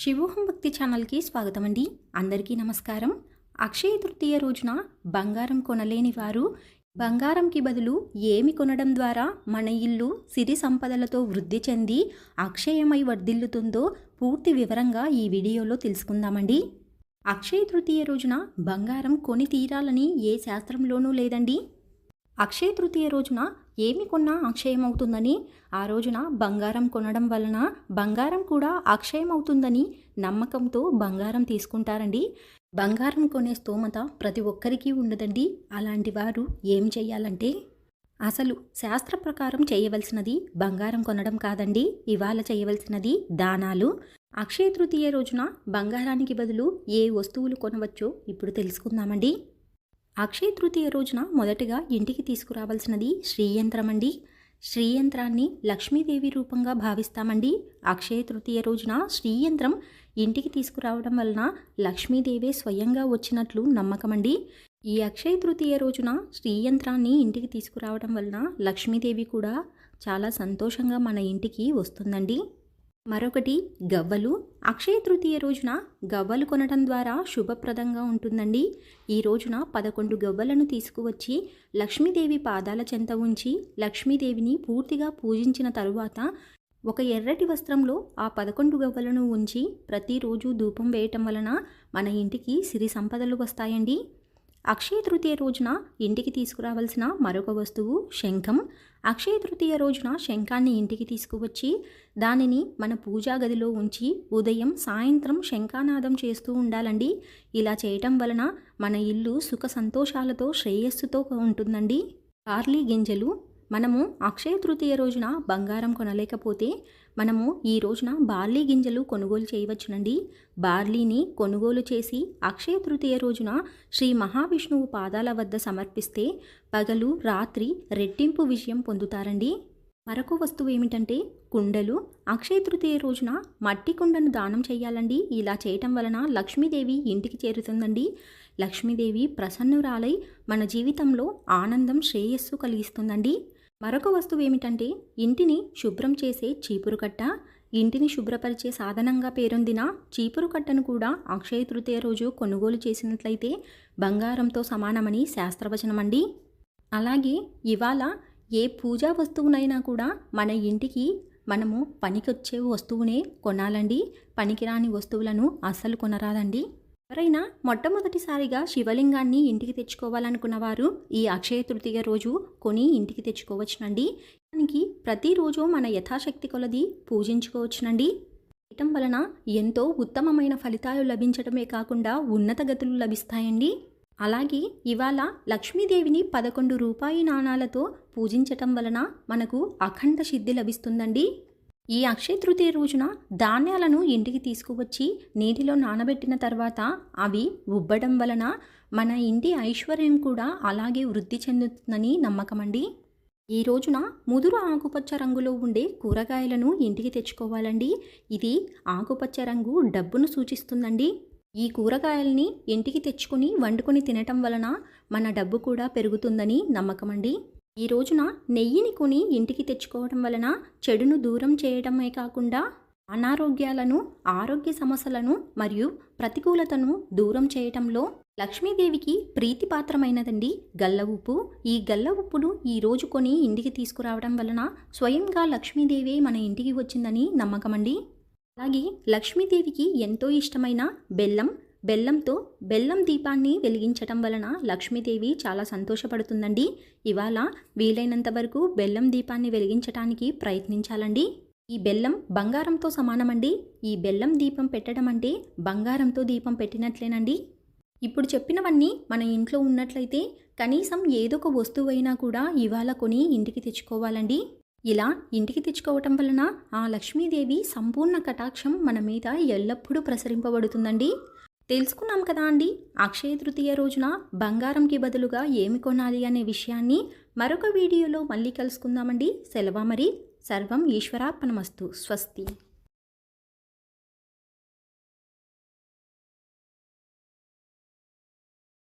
శివోహం భక్తి ఛానల్కి స్వాగతం అండి అందరికీ నమస్కారం. అక్షయ తృతీయ రోజున బంగారం కొనలేని వారు బంగారంకి బదులు ఏమి కొనడం ద్వారా మన ఇల్లు సిరి సంపదలతో వృద్ధి చెంది అక్షయమై వర్ధిల్లుతుందో పూర్తి వివరంగా ఈ వీడియోలో తెలుసుకుందామండి. అక్షయ తృతీయ రోజున బంగారం కొని తీరాలని ఏ శాస్త్రంలోనూ లేదండి. అక్షయ తృతీయ రోజున ఏమి కొన్నా అక్షయమవుతుందని ఆ రోజున బంగారం కొనడం వలన బంగారం కూడా అక్షయం అవుతుందని నమ్మకంతో బంగారం తీసుకుంటారండి. బంగారం కొనే స్తోమత ప్రతి ఒక్కరికి ఉండదండి. అలాంటి వారు ఏం చేయాలంటే అసలు శాస్త్ర ప్రకారం చేయవలసినది బంగారం కొనడం కాదండి. ఇవాళ చేయవలసినది దానాలు. అక్షయ తృతీయ రోజున బంగారానికి బదులు ఏ వస్తువులు కొనవచ్చో ఇప్పుడు తెలుసుకుందామండి. అక్షయ తృతీయ రోజున మొదటగా ఇంటికి తీసుకురావాల్సినది శ్రీయంత్రం అండి శ్రీయంత్రాన్ని లక్ష్మీదేవి రూపంగా భావిస్తామండి. అక్షయ తృతీయ రోజున శ్రీయంత్రం ఇంటికి తీసుకురావడం వలన లక్ష్మీదేవే స్వయంగా వచ్చినట్లు నమ్మకమండి. ఈ అక్షయ తృతీయ రోజున శ్రీయంత్రాన్ని ఇంటికి తీసుకురావడం వలన లక్ష్మీదేవి కూడా చాలా సంతోషంగా మన ఇంటికి వస్తుందండి. మరొకటి గవ్వలు. అక్షయ తృతీయ రోజున గవ్వలు కొనడం ద్వారా శుభప్రదంగా ఉంటుందండి. ఈ రోజున పదకొండు గవ్వలను తీసుకువచ్చి లక్ష్మీదేవి పాదాల చెంత ఉంచి లక్ష్మీదేవిని పూర్తిగా పూజించిన తరువాత ఒక ఎర్రటి వస్త్రంలో ఆ పదకొండు గవ్వలను ఉంచి ప్రతిరోజు ధూపం వేయటం వలన మన ఇంటికి సిరి సంపదలు వస్తాయండి. అక్షయ తృతీయ రోజున ఇంటికి తీసుకురావాల్సిన మరొక వస్తువు శంఖం. అక్షయ తృతీయ రోజున శంఖాన్ని ఇంటికి తీసుకువచ్చి దానిని మన పూజా గదిలో ఉంచి ఉదయం సాయంత్రం శంఖానాదం చేస్తూ ఉండాలండి. ఇలా చేయటం వలన మన ఇల్లు సుఖ సంతోషాలతో శ్రేయస్సుతో ఉంటుందండి. బార్లీ గింజలు మనము అక్షయ తృతీయ రోజున బంగారం కొనలేకపోతే మనము ఈ రోజున బార్లీ గింజలు కొనుగోలు చేయవచ్చునండి. బార్లీని కొనుగోలు చేసి అక్షయ తృతీయ రోజున శ్రీ మహావిష్ణువు పాదాల వద్ద సమర్పిస్తే పగలు రాత్రి రెట్టింపు విషయం పొందుతారండి. మరొక వస్తువు ఏమిటంటే కుండలు. అక్షయ తృతీయ రోజున మట్టి కుండను దానం చేయాలండి. ఇలా చేయటం వలన లక్ష్మీదేవి ఇంటికి చేరుతుందండి. లక్ష్మీదేవి ప్రసన్నురాలై మన జీవితంలో ఆనందం శ్రేయస్సు కలిగిస్తుందండి. మరొక వస్తువు ఏమిటంటే ఇంటిని శుభ్రం చేసే చీపురు కట్ట. ఇంటిని శుభ్రపరిచే సాధనంగా పేరొందిన చీపురు కట్టను కూడా అక్షయ తృతీయ రోజు కొనుగోలు చేసినట్లయితే బంగారంతో సమానమని శాస్త్రవచనమండి. అలాగే ఇవాళ ఏ పూజా వస్తువునైనా కూడా మన ఇంటికి మనము పనికొచ్చే వస్తువునే కొనాలండి. పనికిరాని వస్తువులను అస్సలు కొనరాదండి. ఎవరైనా మొట్టమొదటిసారిగా శివలింగాన్ని ఇంటికి తెచ్చుకోవాలనుకున్న వారు ఈ అక్షయ తృతీయ రోజు కొని ఇంటికి తెచ్చుకోవచ్చునండి. దానికి ప్రతిరోజు మన యథాశక్తి కొలది పూజించుకోవచ్చునండి. చేయటం వలన ఎంతో ఉత్తమమైన ఫలితాలు లభించడమే కాకుండా ఉన్నత గతులు లభిస్తాయండి. అలాగే ఇవాళ లక్ష్మీదేవిని పదకొండు రూపాయి నాణాలతో పూజించటం వలన మనకు అఖండ సిద్ధి లభిస్తుందండి. ఈ అక్షయ తృతీయ రోజున ధాన్యాలను ఇంటికి తీసుకువచ్చి నీటిలో నానబెట్టిన తర్వాత అవి ఉబ్బడం వలన మన ఇంటి ఐశ్వర్యం కూడా అలాగే వృద్ధి చెందుతుందని నమ్మకమండి. ఈ రోజున ముదురు ఆకుపచ్చ రంగులో ఉండే కూరగాయలను ఇంటికి తెచ్చుకోవాలండి. ఇది ఆకుపచ్చ రంగు డబ్బును సూచిస్తుందండి. ఈ కూరగాయల్ని ఇంటికి తెచ్చుకొని వండుకొని తినటం వలన మన డబ్బు కూడా పెరుగుతుందని నమ్మకమండి. ఈ రోజున నెయ్యిని కొని ఇంటికి తెచ్చుకోవడం వలన చెడును దూరం చేయడమే కాకుండా అనారోగ్యాలను ఆరోగ్య సమస్యలను మరియు ప్రతికూలతను దూరం చేయటంలో లక్ష్మీదేవికి ప్రీతిపాత్రమైనదండి గల్ల ఉప్పు. ఈ గల్ల ఉప్పును ఈ రోజు కొని ఇంటికి తీసుకురావడం వలన స్వయంగా లక్ష్మీదేవి మన ఇంటికి వచ్చిందని నమ్మకమండి. అలాగే లక్ష్మీదేవికి ఎంతో ఇష్టమైన బెల్లం బెల్లంతో బెల్లం దీపాన్ని వెలిగించటం వలన లక్ష్మీదేవి చాలా సంతోషపడుతుందండి. ఇవాళ వీలైనంత వరకు బెల్లం దీపాన్ని వెలిగించటానికి ప్రయత్నించాలండి. ఈ బెల్లం బంగారంతో సమానమండి. ఈ బెల్లం దీపం పెట్టడం అంటే బంగారంతో దీపం పెట్టినట్లేనండి. ఇప్పుడు చెప్పినవన్నీ మన ఇంట్లో ఉన్నట్లయితే కనీసం ఏదో ఒక వస్తువు అయినా కూడా ఇవాళ కొని ఇంటికి తెచ్చుకోవాలండి. ఇలా ఇంటికి తెచ్చుకోవటం వలన ఆ లక్ష్మీదేవి సంపూర్ణ కటాక్షం మన మీద ఎల్లప్పుడూ ప్రసరింపబడుతుందండి. తెలుసుకున్నాం కదా అండి. అక్షయ తృతీయ రోజున బంగారంకి బదులుగా ఏమి కొనాలి అనే విషయాన్ని మరొక వీడియోలో మళ్ళీ కలుసుకుందామండి. సెలవు మరి సర్వం ఈశ్వరార్పణమస్తు. స్వస్తి.